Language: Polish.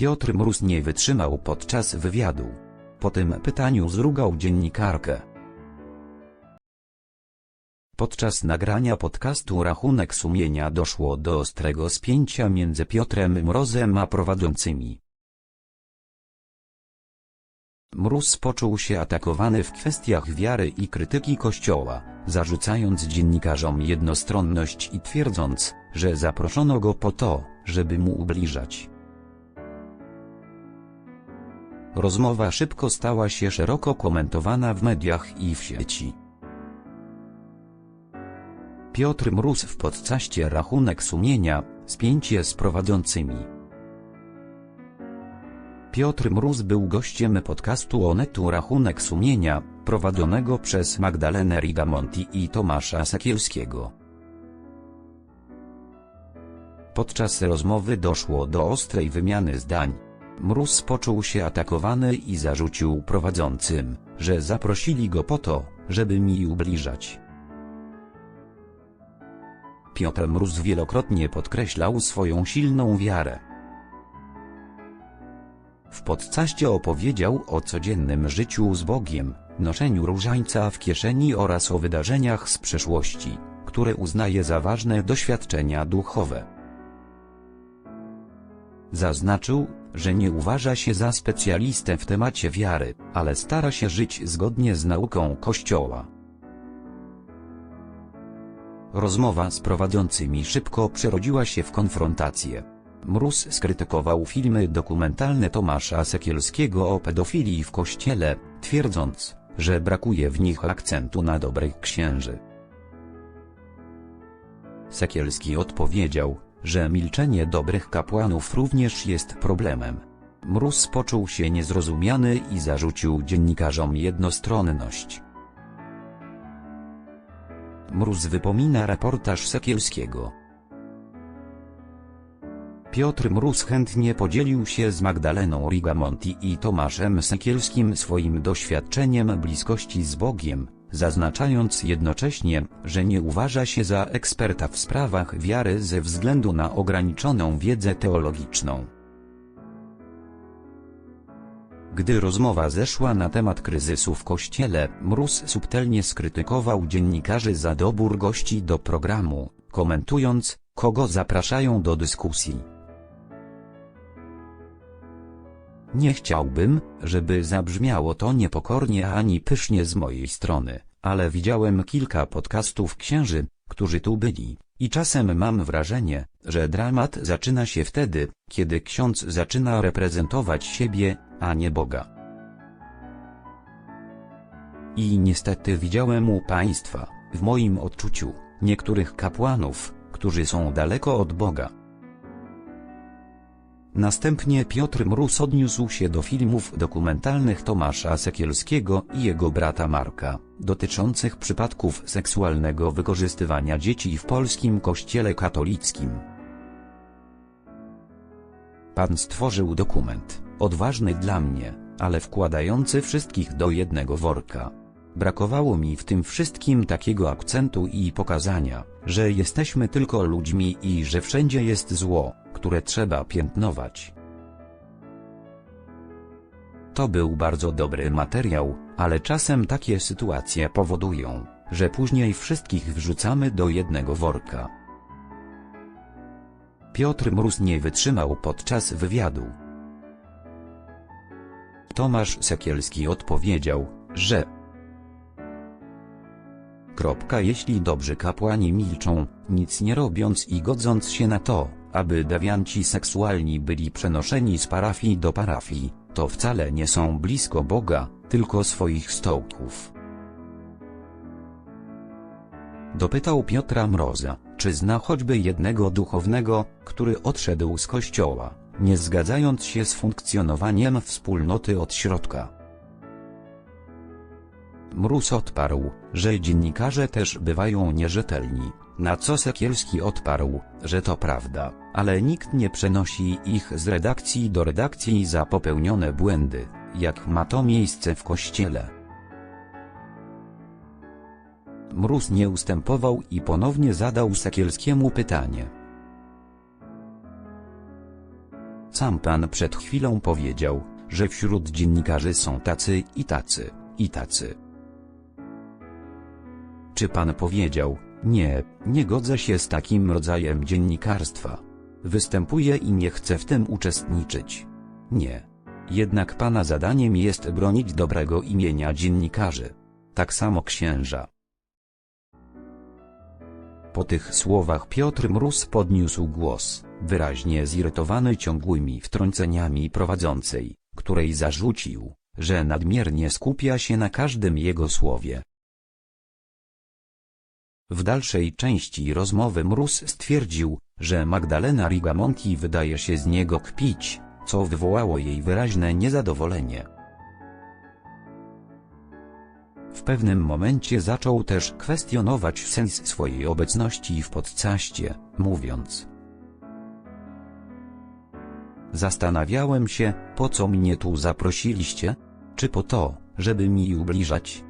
Piotr Mróz nie wytrzymał podczas wywiadu. Po tym pytaniu zrugał dziennikarkę. Podczas nagrania podcastu Rachunek Sumienia doszło do ostrego spięcia między Piotrem Mrozem a prowadzącymi. Mróz poczuł się atakowany w kwestiach wiary i krytyki Kościoła, zarzucając dziennikarzom jednostronność i twierdząc, że zaproszono go po to, żeby mu ubliżać. Rozmowa szybko stała się szeroko komentowana w mediach i w sieci. Piotr Mróz w podcaście Rachunek Sumienia, spięcie z prowadzącymi. Piotr Mróz był gościem podcastu Onetu Rachunek Sumienia, prowadzonego przez Magdalenę Rigamonti i Tomasza Sekielskiego. Podczas rozmowy doszło do ostrej wymiany zdań. Mróz poczuł się atakowany i zarzucił prowadzącym, że zaprosili go po to, żeby mi ubliżać. Piotr Mróz wielokrotnie podkreślał swoją silną wiarę. W podcaście opowiedział o codziennym życiu z Bogiem, noszeniu różańca w kieszeni oraz o wydarzeniach z przeszłości, które uznaje za ważne doświadczenia duchowe. Zaznaczył, że nie uważa się za specjalistę w temacie wiary, ale stara się żyć zgodnie z nauką Kościoła. Rozmowa z prowadzącymi szybko przerodziła się w konfrontację. Mróz skrytykował filmy dokumentalne Tomasza Sekielskiego o pedofilii w kościele, twierdząc, że brakuje w nich akcentu na dobrych księży. Sekielski odpowiedział, że milczenie dobrych kapłanów również jest problemem. Mróz poczuł się niezrozumiany i zarzucił dziennikarzom jednostronność. Mróz wypomina reportaż Sekielskiego. Piotr Mróz chętnie podzielił się z Magdaleną Rigamonti i Tomaszem Sekielskim swoim doświadczeniem bliskości z Bogiem, zaznaczając jednocześnie, że nie uważa się za eksperta w sprawach wiary ze względu na ograniczoną wiedzę teologiczną. Gdy rozmowa zeszła na temat kryzysu w kościele, Mróz subtelnie skrytykował dziennikarzy za dobór gości do programu, komentując, kogo zapraszają do dyskusji. Nie chciałbym, żeby zabrzmiało to niepokornie ani pysznie z mojej strony, ale widziałem kilka podcastów księży, którzy tu byli, i czasem mam wrażenie, że dramat zaczyna się wtedy, kiedy ksiądz zaczyna reprezentować siebie, a nie Boga. I niestety widziałem u państwa, w moim odczuciu, niektórych kapłanów, którzy są daleko od Boga. Następnie Piotr Mróz odniósł się do filmów dokumentalnych Tomasza Sekielskiego i jego brata Marka, dotyczących przypadków seksualnego wykorzystywania dzieci w polskim kościele katolickim. Pan stworzył dokument, odważny dla mnie, ale wkładający wszystkich do jednego worka. Brakowało mi w tym wszystkim takiego akcentu i pokazania, że jesteśmy tylko ludźmi i że wszędzie jest zło, które trzeba piętnować. To był bardzo dobry materiał, ale czasem takie sytuacje powodują, że później wszystkich wrzucamy do jednego worka. Piotr Mróz nie wytrzymał podczas wywiadu. Tomasz Sekielski odpowiedział, że jeśli dobrzy kapłani milczą, nic nie robiąc i godząc się na to, aby dewianci seksualni byli przenoszeni z parafii do parafii, to wcale nie są blisko Boga, tylko swoich stołków. Dopytał Piotra Mroza, czy zna choćby jednego duchownego, który odszedł z kościoła, nie zgadzając się z funkcjonowaniem wspólnoty od środka. Mróz odparł, że dziennikarze też bywają nierzetelni, na co Sekielski odparł, że to prawda, ale nikt nie przenosi ich z redakcji do redakcji za popełnione błędy, jak ma to miejsce w kościele. Mróz nie ustępował i ponownie zadał Sekielskiemu pytanie. Sam pan przed chwilą powiedział, że wśród dziennikarzy są tacy i tacy, i tacy. Czy pan powiedział, nie, nie godzę się z takim rodzajem dziennikarstwa. Występuję i nie chcę w tym uczestniczyć. Nie. Jednak pana zadaniem jest bronić dobrego imienia dziennikarzy. Tak samo księża. Po tych słowach Piotr Mróz podniósł głos, wyraźnie zirytowany ciągłymi wtrąceniami prowadzącej, której zarzucił, że nadmiernie skupia się na każdym jego słowie. W dalszej części rozmowy Mróz stwierdził, że Magdalena Rigamonti wydaje się z niego kpić, co wywołało jej wyraźne niezadowolenie. W pewnym momencie zaczął też kwestionować sens swojej obecności w podcaście, mówiąc Zastanawiałem się, po co mnie tu zaprosiliście? Czy po to, żeby mi ubliżać?